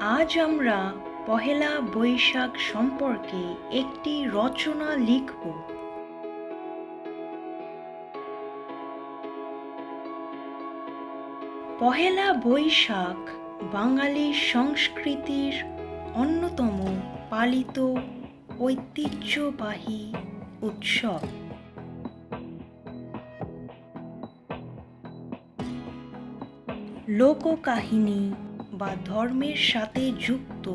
আজ আমরা পহেলা বৈশাখ সম্পর্কে একটি রচনা লিখব। পহেলা বৈশাখ বাঙালি সংস্কৃতির অন্যতম পালিত ঐতিহ্যবাহী উৎসব। লোককাহিনী বা ধর্মের সাথে যুক্ত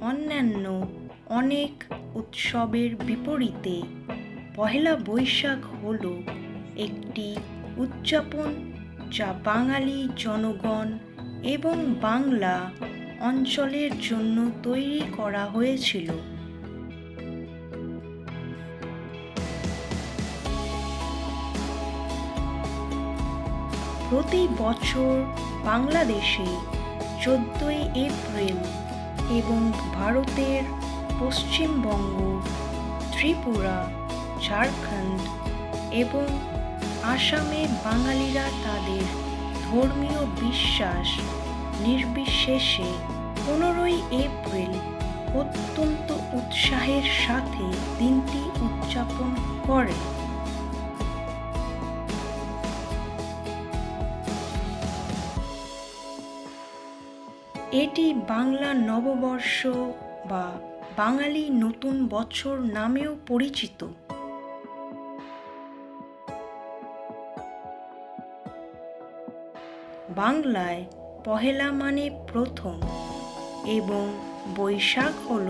অন্যান্য অনেক উৎসবের বিপরীতে, পহেলা বৈশাখ হল একটি উদযাপন যা বাঙালি জনগণ এবং বাংলা অঞ্চলের জন্য তৈরি করা হয়েছিল। প্রতি বছর বাংলাদেশে চোদ্দোই এপ্রিল এবং ভারতের পশ্চিমবঙ্গ, ত্রিপুরা, ঝাড়খণ্ড এবং আসামে বাঙালিরা তাদের ধর্মীয় বিশ্বাস নির্বিশেষে পনেরোই এপ্রিল অত্যন্ত উৎসাহের সাথে দিনটি উদযাপন করে। এটি বাংলা নববর্ষ বা বাঙালি নতুন বছর নামেও পরিচিত। বাংলায় পহেলা মানে প্রথম এবং বৈশাখ হল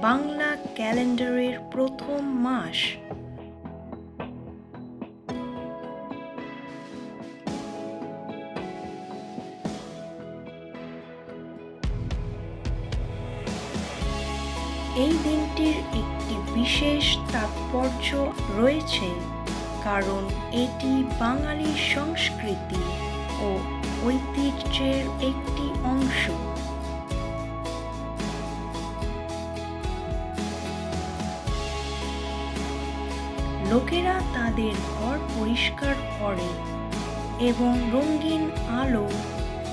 বাংলা ক্যালেন্ডারের প্রথম মাস। বিশেষ তাৎপর্য রয়েছে, কারণ এটি বাঙালি সংস্কৃতি ও ঐতিহ্যের একটি অংশ। লোকেরা তাদের ঘর পরিষ্কার করে এবং রঙিন আলো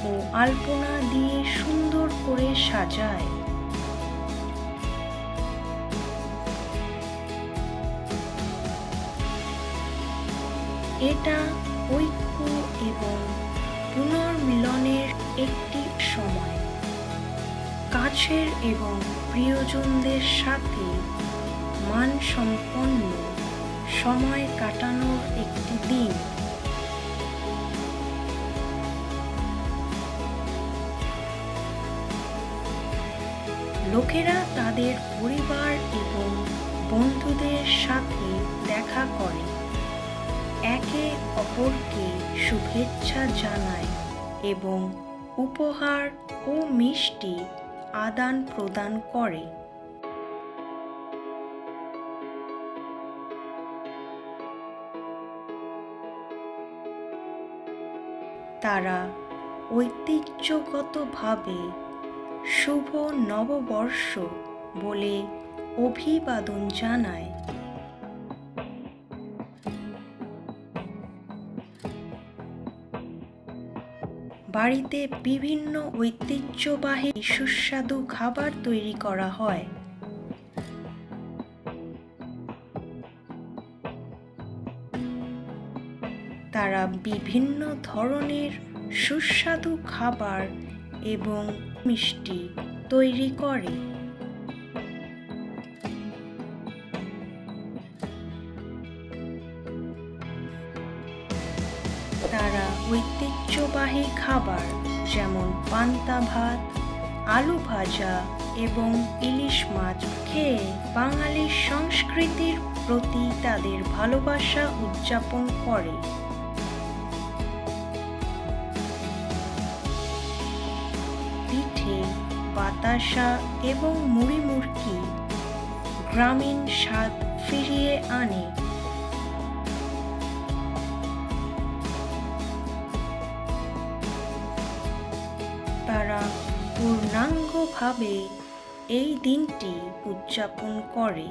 ও আলপনা দিয়ে সুন্দর করে সাজায়। এটা ঐক্য এবং পুনর্মিলনের একটি সময়। কাছের এবং প্রিয়জনদের সাথে মানসম্পন্ন সময় কাটানোর একটি দিন। লোকেরা তাদের পরিবার এবং বন্ধুদের সাথে দেখা করে। একে অপরকে শুভেচ্ছা জানায় এবং উপহার ও মিষ্টি আদান প্রদান করে। তারা ঐতিহ্যগতভাবে শুভ নববর্ষ বলে অভিবাদন জানায়। বাড়িতে বিভিন্ন ঐতিহ্যবাহী সুস্বাদু খাবার তৈরি করা হয়। তারা বিভিন্ন ধরনের সুস্বাদু খাবার এবং মিষ্টি তৈরি করে। ঐতিহ্যবাহী খাবার যেমন পান্তা ভাত, আলু ভাজা এবং ইলিশ মাছ খেয়ে বাঙালির সংস্কৃতির প্রতি তাদের ভালোবাসা উদযাপন করে। পিঠে, বাতাসা এবং মুড়ি মুড়কি গ্রামীণ স্বাদ ফিরিয়ে আনে তারা পূর্ণাঙ্গভাবে এই দিনটি উদযাপন করে।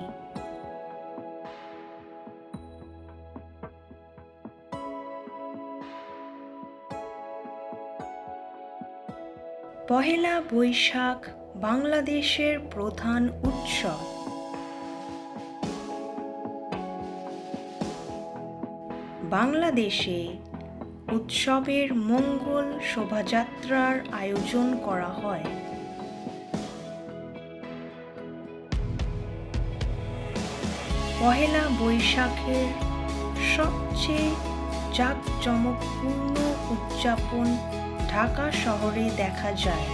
পহেলা বৈশাখ বাংলাদেশের প্রধান উৎসব। বাংলাদেশে উৎসবের মঙ্গল শোভাযাত্রার আয়োজন করা হয়। পহেলা বৈশাখের সবচেয়ে জাঁকজমকপূর্ণ উদযাপন ঢাকা শহরে দেখা যায়।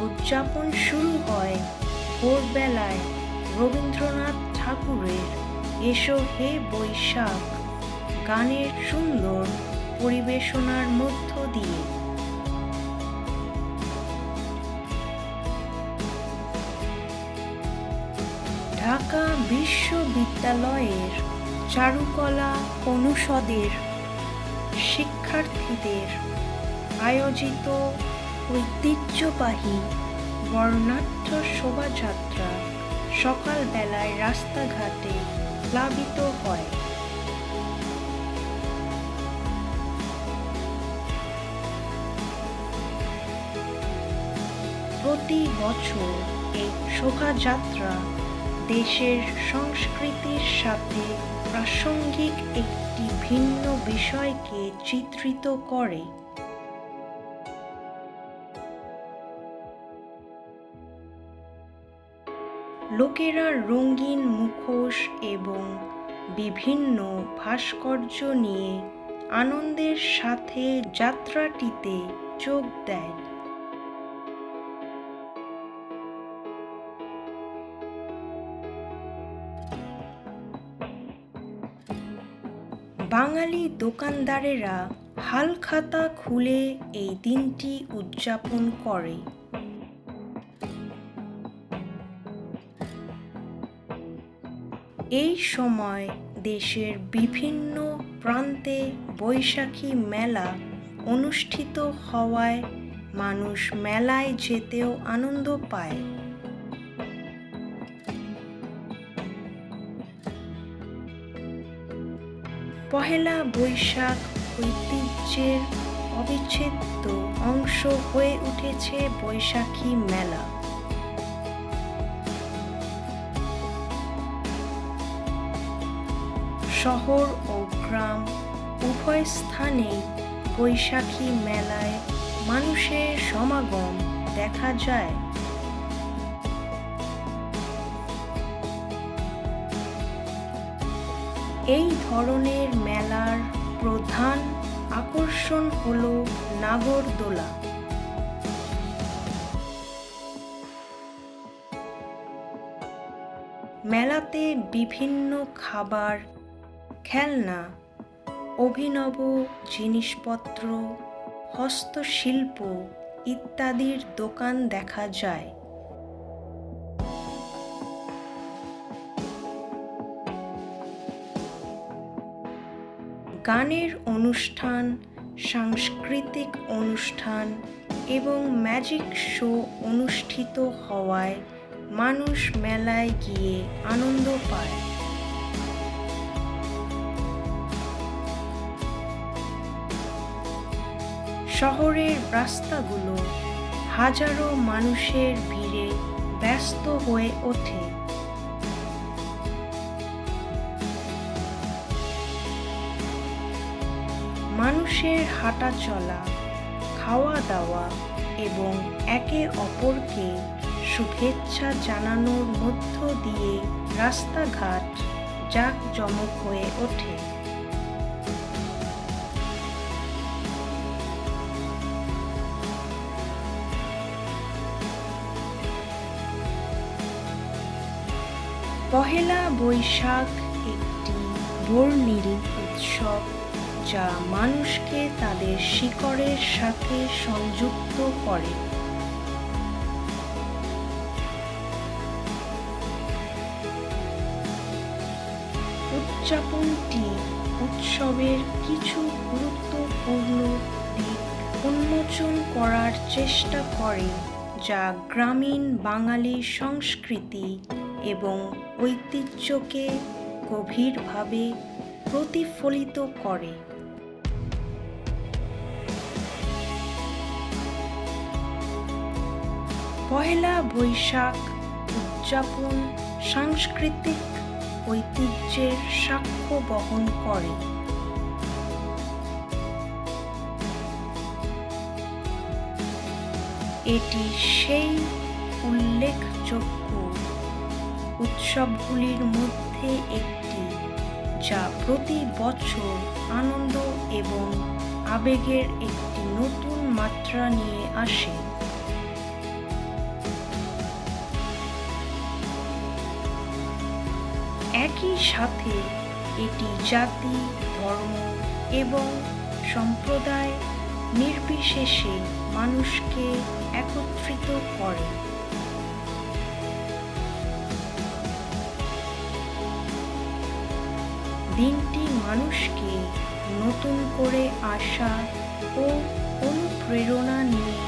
উদযাপন শুরু হয় ভোরবেলায়। এসো হে বৈশাখ, গানের সুন্দর পরিবেশনার মধ্য দিয়ে। ঢাকা বিশ্ববিদ্যালয়ের চারুকলা অনুষদের শিক্ষার্থীদের আয়োজিত ঐতিহ্যবাহী বর্ণাঢ্য শোভাযাত্রা সকালবেলায় রাস্তাঘাটে প্লাবিত হয়। প্রতি বছর এই শোভাযাত্রা দেশের সংস্কৃতির সাথে প্রাসঙ্গিক একটি ভিন্ন বিষয়কে চিত্রিত করে। লোকেরা রঙিন মুখোশ এবং বিভিন্ন ভাস্কর্য নিয়ে আনন্দের সাথে যাত্রাটিতে যোগ দেয়। বাঙালি দোকানদারেরা হালখাতা খুলে এই দিনটি উদযাপন করে। এই সময় দেশের বিভিন্ন প্রান্তে বৈশাখী মেলা অনুষ্ঠিত হওয়ায় মানুষ মেলায় যেতেও আনন্দ পায়। পহেলা বৈশাখ ঐতিহ্যের অবিচ্ছেদ্য অংশ হয়ে উঠেছে বৈশাখী মেলা। শহর ও গ্রাম উভয় স্থানেই বৈশাখী মেলায় মানুষের সমাগম দেখা যায়। এই ধরনের মেলার প্রধান আকর্ষণ হল নাগরদোলা। মেলাতে বিভিন্ন খাবার খেলনা, অভিনব জিনিসপত্র, হস্তশিল্প ইত্যাদির দোকান দেখা যায়। গানের অনুষ্ঠান, সাংস্কৃতিক অনুষ্ঠান এবং ম্যাজিক শো অনুষ্ঠিত হওয়ায় মানুষ মেলায় গিয়ে আনন্দ পায়। শহরের রাস্তাগুলো হাজারো মানুষের ভিড়ে ব্যস্ত হয়ে ওঠে। মানুষের হাঁটা চলা খাওয়া দাওয়া এবং একে অপরকে শুভেচ্ছা জানানোর মধ্য দিয়ে রাস্তাঘাট জাঁকজমক হয়ে ওঠে। পহেলা বৈশাখ একটি বর্ণিল উৎসব যা মানুষকে তাদের শিকড়ের সাথে সংযুক্ত করে। উদযাপনটি উৎসবের কিছু গুরুত্বপূর্ণ দিক উন্মোচন করার চেষ্টা করে, যা গ্রামীণ বাঙালি সংস্কৃতি এবং ঐতিহ্যকে গভীরভাবে প্রতিফলিত করে। পহেলা বৈশাখ উদযাপন সাংস্কৃতিক ঐতিহ্যের সাক্ষ্য বহন করে। এটি সেই উল্লেখযোগ্য উৎসবগুলির মধ্যে একটি, যা প্রতি বছর আনন্দ এবং আবেগের একটি নতুন মাত্রা নিয়ে আসে। একই সাথে এটি জাতি, ধর্ম এবং সম্প্রদায় নির্বিশেষে মানুষকে একত্রিত করে। দিনটি মানুষকে নতুন করে আশা ও অনুপ্রেরণা নিয়ে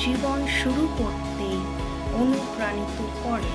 জীবন শুরু করতে অনুপ্রাণিত করে।